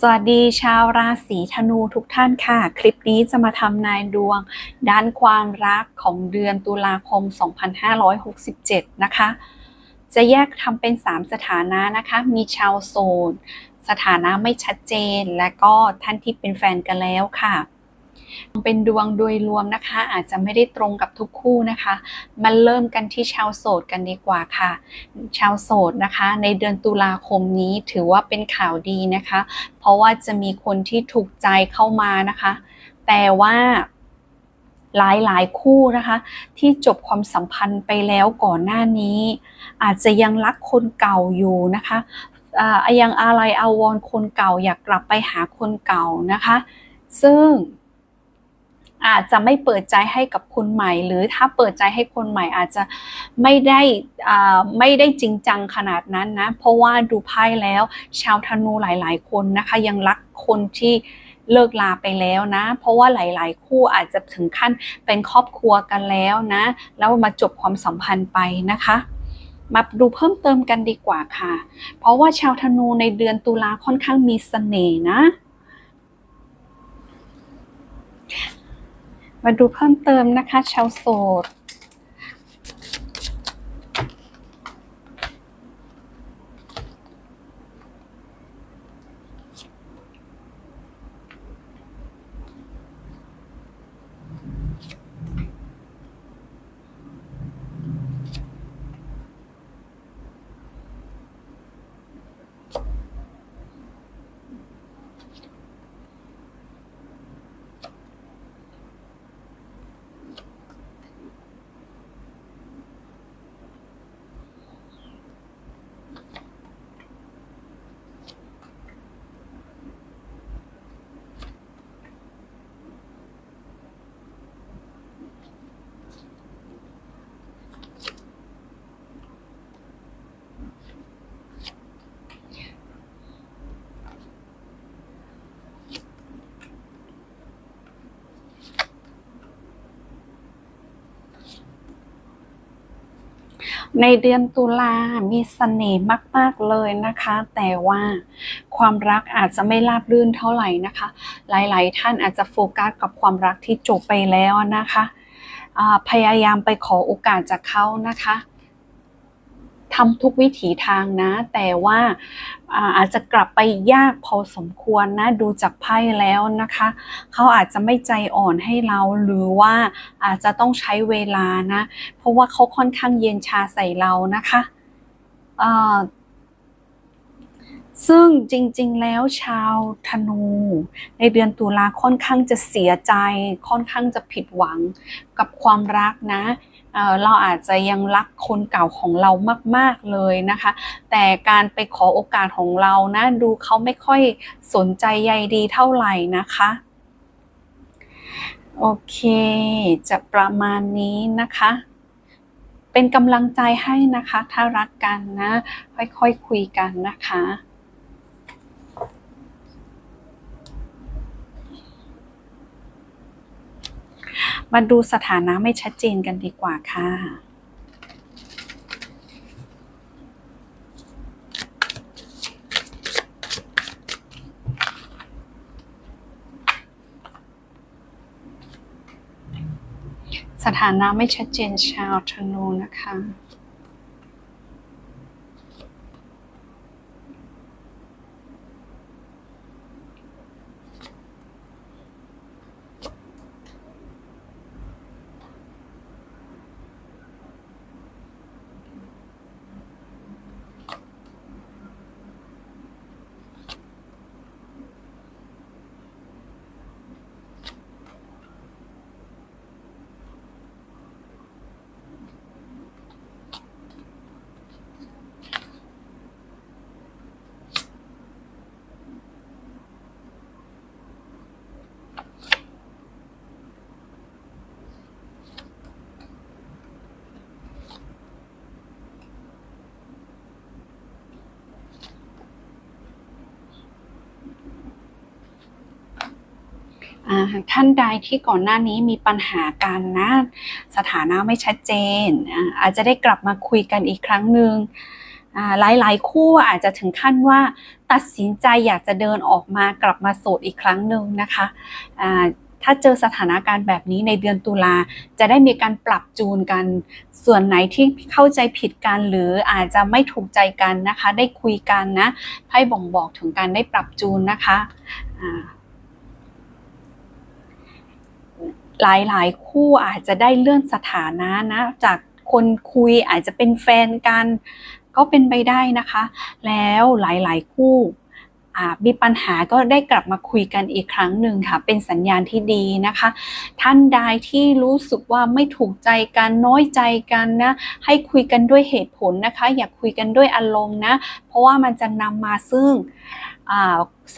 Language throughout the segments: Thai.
สวัสดีชาวราศีธนูทุกท่านค่ะ คลิปนี้จะมาทำนายดวง ด้านความรักของเดือนตุลาคม 2567 นะคะ จะแยกทำเป็น 3 สถานะนะคะ มีชาวโสดสถานะไม่ชัดเจน และก็ท่านที่เป็นแฟนกันแล้วค่ะ เป็นดวงโดยรวมนะคะ อาจจะไม่ได้ตรงกับทุกคู่นะคะมาเริ่มกันที่ชาวโสดกันดีกว่าค่ะ ชาวโสดนะคะ ในเดือนตุลาคมนี้ถือว่าเป็นข่าวดีนะคะ เพราะว่าจะมีคนที่ถูกใจเข้ามานะคะ แต่ว่าหลายหลายคู่นะคะ ที่จบความสัมพันธ์ไปแล้วก่อนหน้านี้ อาจจะยังรักคนเก่าอยู่นะคะอายังอะไรอาวรคนเก่าอยากกลับไปหาคนเก่านะคะ ซึ่ง อาจจะไม่เปิดใจให้กับคนใหม่ หรือถ้าเปิดใจให้คนใหม่อาจจะไม่ได้อ่าไม่ได้จริงจังขนาดนั้นนะ เพราะว่าดูไพ่แล้ว ชาวธนูหลาย ๆ คนนะคะยังรักคนที่เลิกลาไปแล้วนะ เพราะว่าหลาย ๆ คู่อาจจะถึงขั้นเป็นครอบครัวกันแล้วนะ แล้วมาจบความสัมพันธ์ไปนะคะมาดูเพิ่มเติมกันดีกว่าค่ะ เพราะว่าชาวธนูในเดือนตุลาค่อนข้างมีเสน่ห์นะ มาดูเพิ่มเติมนะคะชาวโสด ในเดือนตุลามีเสน่ห์มาก ๆ เลยนะคะ แต่ว่าความรักอาจจะไม่ราบรื่นเท่าไหร่นะคะ หลาย ๆ ท่านอาจจะโฟกัสกับความรักที่จบไปแล้วนะคะ พยายามไปขอโอกาสจากเขานะคะ ทำทุกวิถีทางนะ แต่ว่าอาจจะกลับไปยากพอสมควรนะดูจากไพ่แล้วนะคะ เขาอาจจะไม่ใจอ่อนให้เราหรือว่าอาจจะต้องใช้เวลานะ เพราะว่าเขาค่อนข้างเย็นชาใส่เรานะคะซึ่งจริง ๆ แล้วชาวธนู ในเดือนตุลาค่อนข้างจะเสียใจ ค่อนข้างจะผิดหวังกับความรักนะ เเราอาจจะยังรักคนเก่าของเรามาก ๆเลยนะคะ แต่การไปขอโอกาสของเรานะ ดูเขาไม่ค่อยสนใจใยดีเท่าไหร่นะคะโอเค จะประมาณนี้นะคะ เป็นกำลังใจให้นะคะ ถ้ารักกันนะ ค่อยๆคคุยกันนะคะ มาดูสถานะไม่ชัดเจนกันดีกว่าค่ะสถานะไม่ชัดเจนชาวธนูนะคะ ท่านใดที่ก่อนหน้านี้มีปัญหาการนะสถานะไม่ชัดเจน อาจจะได้กลับมาคุยกันอีกครั้งหนึ่งหลายๆ คู่อาจจะถึงขั้นว่าตัดสินใจอยากจะเดินออกมากลับมาโสดอีกครั้งหนึ่งนะคะถ้าเจอสถานการณ์แบบนี้ในเดือนตุลาจะได้มีการปรับจูนกัน ส่วนไหนที่เข้าใจผิดกันหรืออาจจะไม่ถูกใจกันนะคะ ได้คุยกันนะไพ่บ่งบอกถึงการได้ปรับจูนนะคะอ่า หลายๆ คู่อาจจะได้เลื่อนสถานะนะ จากคนคุยอาจจะเป็นแฟนกัน ก็เป็นไปได้นะคะ แล้วหลายๆ คู่มีปัญหาก็ได้กลับมาคุยกันอีกครั้งหนึ่งค่ะ เป็นสัญญาณที่ดีนะคะ ท่านใดที่รู้สึกว่าไม่ถูกใจกันน้อยใจกันนะ ให้คุยกันด้วยเหตุผลนะคะ อย่าคุยกันด้วยอารมณ์นะ เพราะว่ามันจะนำมาซึ่ง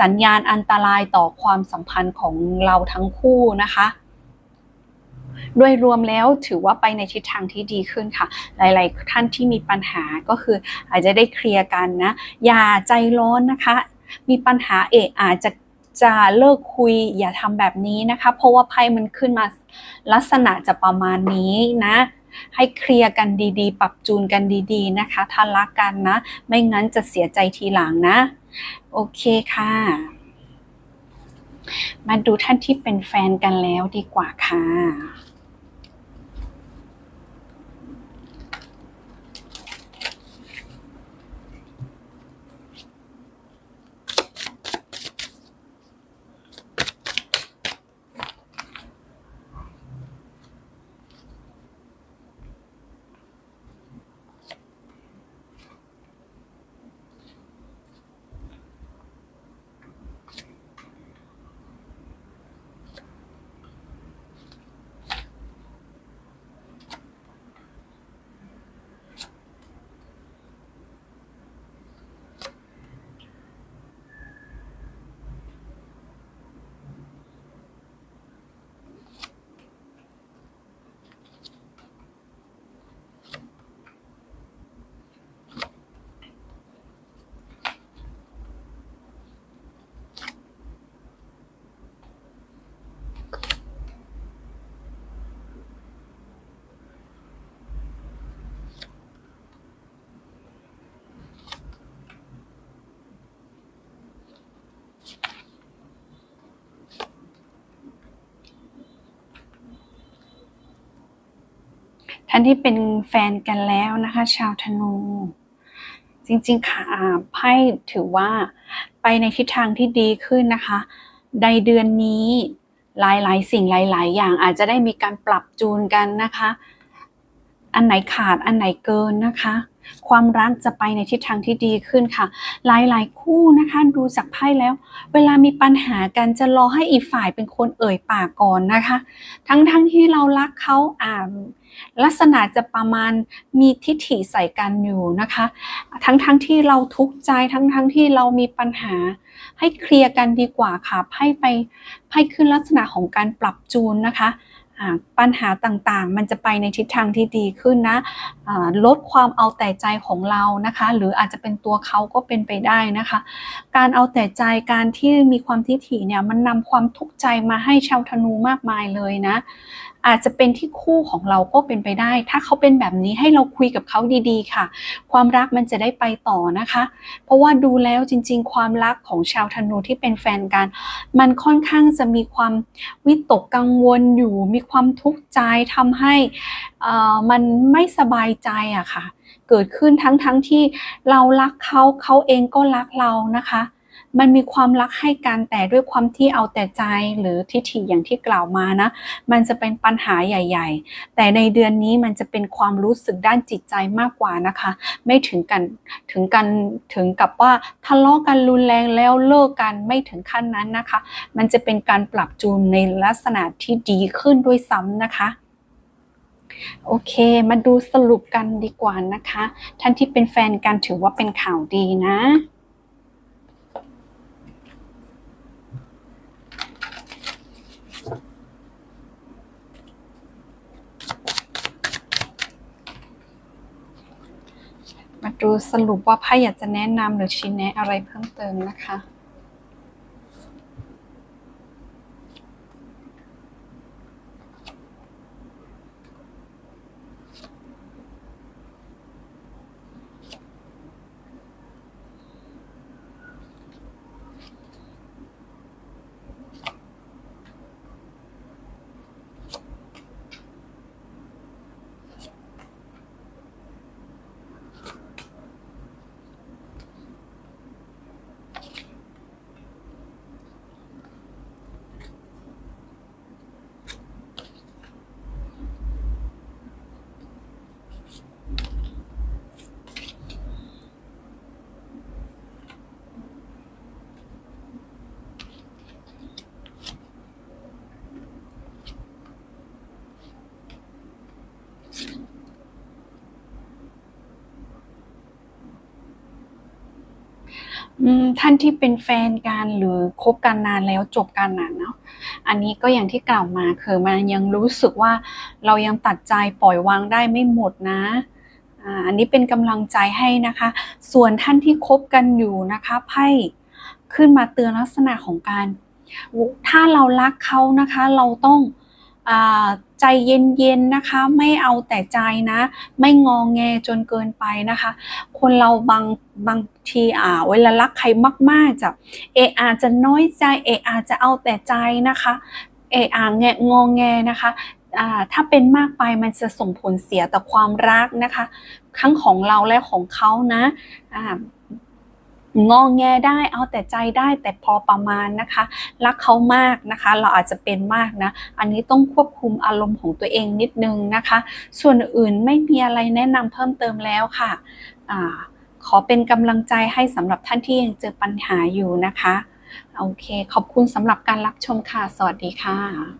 สัญญาณอันตรายต่อความสัมพันธ์ของเราทั้งคู่นะคะ โดยรวมแล้วถือว่าไปในทิศทางที่ดีขึ้นค่ะ หลาย ๆ ท่านที่มีปัญหาก็คืออาจจะได้เคลียร์กันนะ อย่าใจร้อนนะคะ มีปัญหาเอะอาจจะจะเลิกคุยอย่าทำแบบนี้นะคะ เพราะว่าไพ่มันขึ้นมาลักษณะจะประมาณนี้นะ ให้เคลียร์กันดีๆ ปรับจูนกันดีๆนะคะถ้ารักกันนะ ไม่งั้นจะเสียใจทีหลังนะ โอเคค่ะ มาดูท่านที่เป็นแฟนกันแล้วดีกว่าค่ะ ท่านที่เป็นแฟนกันแล้วนะคะ ชาวธนู จริงๆค่ะไพ่ถือว่าไปในทิศทางที่ดีขึ้นนะคะ ในเดือนนี้หลายๆ สิ่งหลาย ๆ อย่างอาจจะได้มีการปรับจูนกันนะคะ อันไหนขาดอันไหนเกินนะคะ ความรักจะไปในทิศทางที่ดีขึ้นค่ะ หลายๆ คู่นะคะดูจากไพ่แล้ว เวลามีปัญหากันจะรอให้อีกฝ่ายเป็นคนเอ่ยปากก่อนนะคะ ทั้งๆทที่เรารักเขาอ่า ลักษณะจะประมาณมีทิฐิใส่กันอยู่นะคะ ทั้งๆทที่เราทุกข์ใจทั้งๆทที่เรามีปัญหา ให้เคลียร์กันดีกว่าค่ะไพ่ไปไพ่ขึ้นลักษณะของการปรับจูนนะคะ ปัญหาต่างๆ มันจะไปในทิศทางที่ดีขึ้นนะลดความเอาแต่ใจของเรานะคะ หรืออาจจะเป็นตัวเขาก็เป็นไปได้นะคะ การเอาแต่ใจการที่มีความทิฐิเนี่ยมันนำความทุกข์ใจมาให้ชาวธนูมากมายเลยนะ อาจจะเป็นที่คู่ของเราก็เป็นไปได้ ถ้าเขาเป็นแบบนี้ให้เราคุยกับเขาดีๆ ค่ะ ความรักมันจะได้ไปต่อนะคะ เพราะว่าดูแล้วจริง ๆ ความรักของชาวธนูที่เป็นแฟนกัน มันค่อนข้างจะมีความวิตกกังวลอยู่มีความทุกข์ใจทำให้มันไม่สบายใจอะค่ะ เกิดขึ้นทั้งๆทที่เรารักเขาเขาเองก็รักเรานะคะ มันมีความรักให้กันแต่ด้วยความที่เอาแต่ใจหรือทิฐิอย่างที่กล่าวมานะ มันจะเป็นปัญหาใหญ่ ๆ แต่ในเดือนนี้มันจะเป็นความรู้สึกด้านจิตใจมากกว่านะคะ ไม่ถึงกันถึงกันถึงกับว่าทะเลาะกันรุนแรงแล้วเลิกกันไม่ถึงขั้นนั้นนะคะ มันจะเป็นการปรับจูนในลักษณะที่ดีขึ้นด้วยซ้ำนะคะโอเค มาดูสรุปกันดีกว่านะคะ ท่านที่เป็นแฟนกันถือว่าเป็นข่าวดีนะ มาดูสรุปว่าไพ่อยากจะแนะนำหรือชี้แนะอะไรเพิ่มเติมนะคะ อืมท่านที่เป็นแฟนกันหรือคบกันนานแล้วจบกันน่ะเนาะอันนี้ก็อย่างที่กล่าวมาคือมันยังรู้สึกว่าเรายังตัดใจปล่อยวางได้ไม่หมดนะอ่าอันนี้เป็นกำลังใจให้นะคะ ส่วนท่านที่คบกันอยู่นะคะไพ่ขึ้นมาเตือนลักษณะของการ ถ้าเรารักเขานะคะ เราต้องอา ใจเย็นๆนะคะ ไม่เอาแต่ใจนะ ไม่งองแงจนเกินไปนะคะ คนเราบางบางทีอ่าเวลารักใครมากๆจะเออาจะน้อยใจเออาจะเอาแต่ใจนะคะเออาแงงองแงนะคะถ้าเป็นมากไปมันจะส่งผลเสียต่อความรักนะคะ ทั้งของเราและของเขานะ งองแงได้เอาแต่ใจได้แต่พอประมาณนะคะ รักเขามากนะคะ เราอาจจะเป็นมากนะ อันนี้ต้องควบคุมอารมณ์ของตัวเองนิดนึงนะคะ ส่วนอื่นไม่มีอะไรแนะนำเพิ่มเติมแล้วค่ะอาขอเป็นกำลังใจให้สำหรับท่านที่ยังเจอปัญหาอยู่นะคะ โอเค ขอบคุณสำหรับการรับชมค่ะ สวัสดีค่ะ